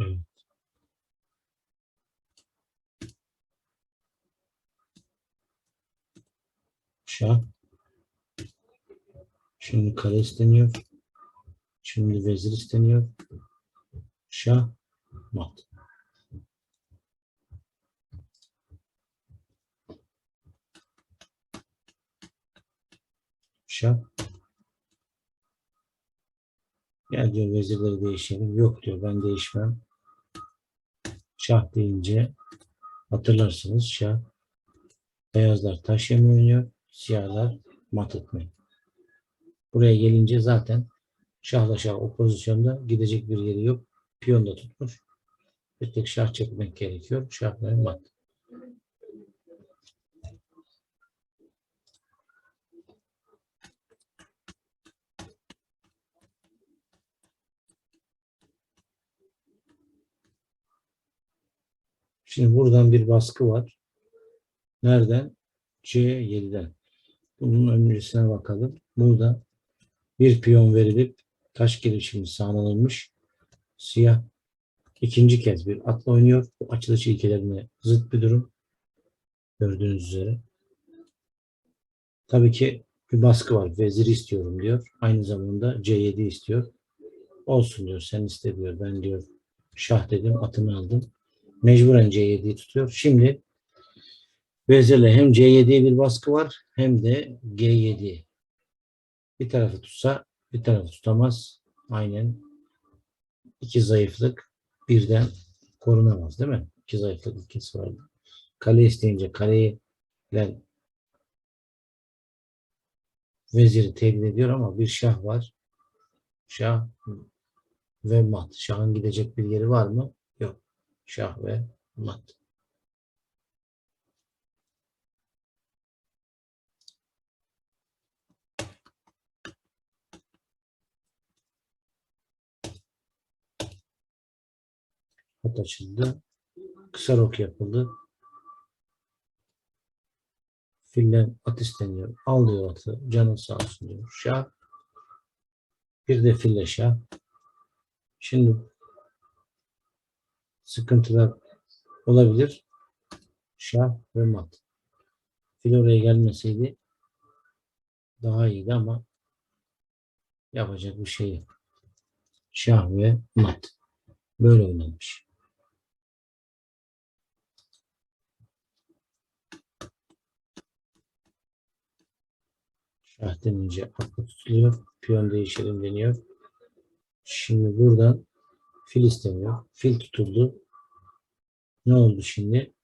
Evet. Şah. Şimdi kale isteniyor. Şimdi vezir isteniyor. Şah. Mat. Şah. Gel diyor vezirleri değişelim. Yok diyor ben değişmem. Şah deyince hatırlarsınız şah. Beyazlar taş yemi oynuyor. Siyahlar mat etmeyi. Buraya gelince zaten şahla şah o pozisyonda gidecek bir yeri yok. Piyon da tutmuş. Bir tek şah çekmek gerekiyor. Şah ve mat. Şimdi buradan bir baskı var. Nereden? C7'den. Bunun öncesine bakalım. Burada bir piyon verilip taş gelişimi sağlanılmış. Siyah ikinci kez bir atla oynuyor. Bu açılış ilkelerine zıt bir durum. Gördüğünüz üzere. Tabii ki bir baskı var. Vezir istiyorum diyor. Aynı zamanda C7 istiyor. Olsun diyor. Sen iste. Ben diyor şah dedim. Atını aldım. Mecburen C7'yi tutuyor. Şimdi Vezir'le hem C7'ye bir baskı var hem de G7. Bir tarafı tutsa bir tarafı tutamaz. Aynen iki zayıflık birden korunamaz değil mi? İki zayıflık ilkesi vardı. Kale isteyince kaleyi ile veziri tehdit ediyor ama bir şah var. Şah ve mat. Şahın gidecek bir yeri var mı? Şah ve mat. Hat açıldı. Kısa rok yapıldı. Filden at isteniyor. Al diyor atı. Canın sağ olsun diyor. Şah. Bir de fille şah. Şimdi sıkıntılar olabilir. Şah ve mat. Fil oraya gelmeseydi daha iyiydi ama yapacak bir şey yok. Şah ve mat. Böyle oynanmış. Şah denince aklı tutuluyor. Piyon değişelim deniyor. Şimdi buradan fil isteniyor. Fil tutuldu. Ne oldu şimdi?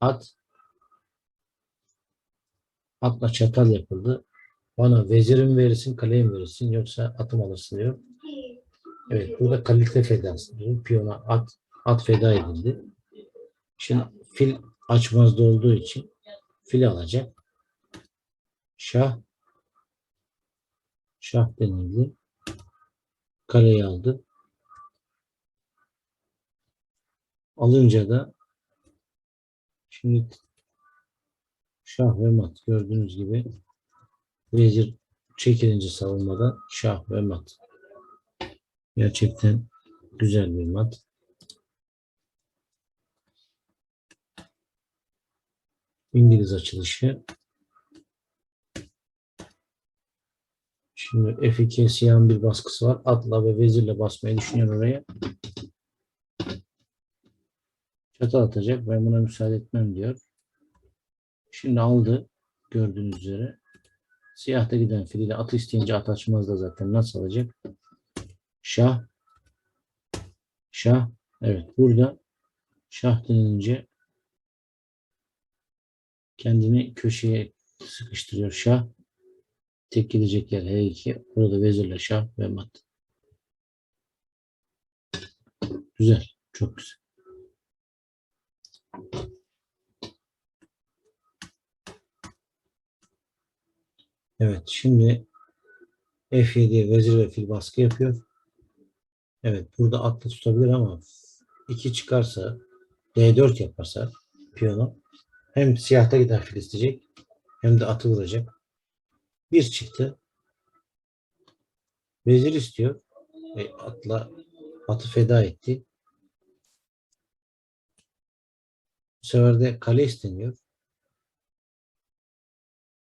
At atla çatal yapıldı. Bana vezirim verirsin, kaleyim verirsin yoksa atım alırsın diyor. Evet, burada kalite fedası diyor. Piyona at, at feda edildi. Şimdi fil açmazda olduğu için fil alacak. Şah şah denildi. Kaleyi aldı. Alınca da şimdi şah ve mat gördüğünüz gibi vezir çekilince savunmada şah ve mat. Gerçekten güzel bir mat. İngiliz açılışı. Şimdi F2 siyahın bir baskısı var. Atla ve vezirle basmayı düşünüyor oraya. Çatı atacak. Ben buna müsaade etmem diyor. Şimdi aldı. Gördüğünüz üzere. Siyahta giden filiyle at isteyince at açmaz da zaten. Nasıl alacak? Şah. Şah. Evet. Burada şah denilince kendini köşeye sıkıştırıyor şah. Tek gidecek yer H2. Burada vezirle şah ve mat. Güzel. Çok güzel. Evet. Şimdi F7'ye vezir ve fil baskı yapıyor. Evet. Burada atla tutabilir ama 2 çıkarsa D4 yaparsa piyonu hem siyahta giden fil isteyecek hem de atı vuracak. Bir çıktı. Vezir istiyor. E, atla atı feda etti. Bu sefer de kale isteniyor.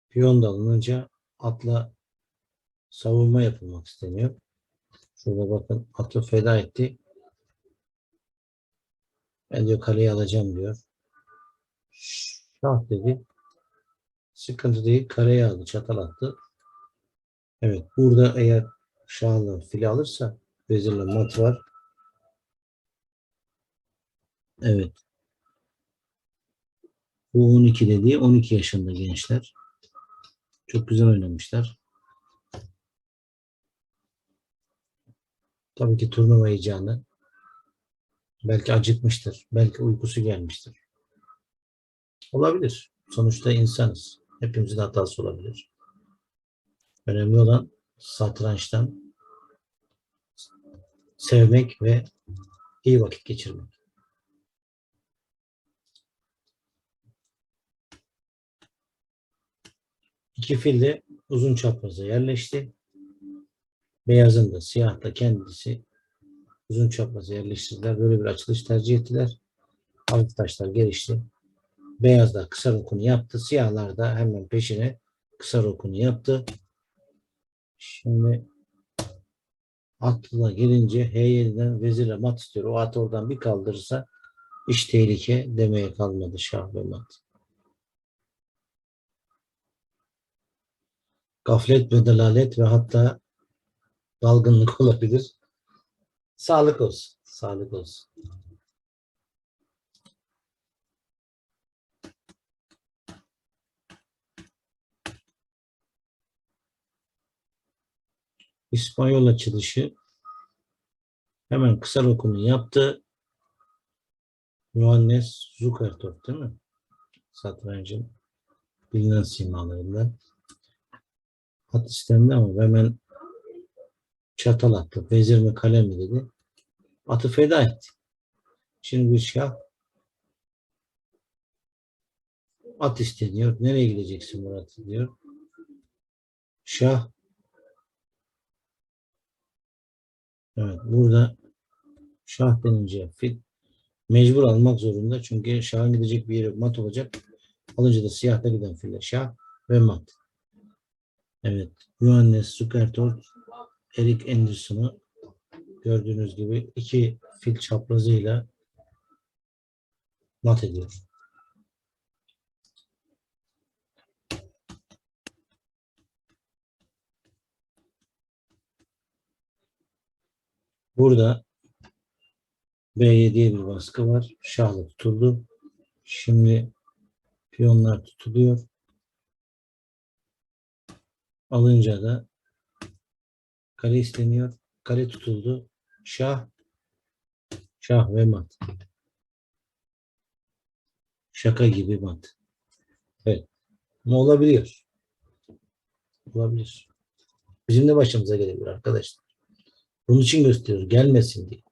Piyon da alınınca atla savunma yapılmak isteniyor. Şurada bakın atlı feda etti. Ben diyor kaleyi alacağım diyor. Şah dedi. Sıkıntı değil. Kareyi aldı. Çatal attı. Evet. Burada eğer şahla fili alırsa vezirle mat var. Evet. Bu 12 dediği 12 yaşında gençler. Çok güzel oynamışlar. Tabii ki turnuva heyecanı. Belki acıkmıştır. Belki uykusu gelmiştir. Olabilir. Sonuçta insanız. Hepimizin hatası olabilir. Önemli olan satrançtan sevmek ve iyi vakit geçirmek. İki fil de uzun çapraza yerleşti. Beyazın da siyah da kendisi uzun çapraza yerleştirdiler. Böyle bir açılış tercih ettiler. Hafif taşlar gelişti. Beyaz da kısa rokunu yaptı. Siyahlar da hemen peşine kısa rokunu yaptı. Şimdi aklına gelince H7'den vezirle mat istiyor. O at oradan bir kaldırırsa iş tehlike demeye kalmadı şah ve mat. Gaflet ve dalalet ve hatta dalgınlık olabilir. Sağlık olsun. Sağlık olsun. İspanyol açılışı hemen kısa rokumunu yaptı. Johannes Zukertort değil mi? Satrancın bilinen simalarından. At istendi ama hemen çatal attı. Vezir mi kalem mi dedi. Atı feda etti. Şimdi bir şah at isteniyor. Nereye gideceksin Murat diyor. Şah Evet burada şah denince fil mecbur almak zorunda. Çünkü şahın gidecek bir yeri mat olacak. Alınca da siyahta giden fille şah ve mat. Evet. Johannes Zukertort Erik Anderson'u gördüğünüz gibi iki fil çaprazıyla mat ediyor. Burada B7'ye bir baskı var. Şahlı tutuldu. Şimdi piyonlar tutuluyor. Alınca da kale isteniyor. Kale tutuldu. Şah şah ve mat. Şaka gibi mat. Evet. Ama olabiliyor. Olabilir. Bizim de başımıza gelebilir arkadaşlar. Bunun için gösteriyoruz. Gelmesin diye.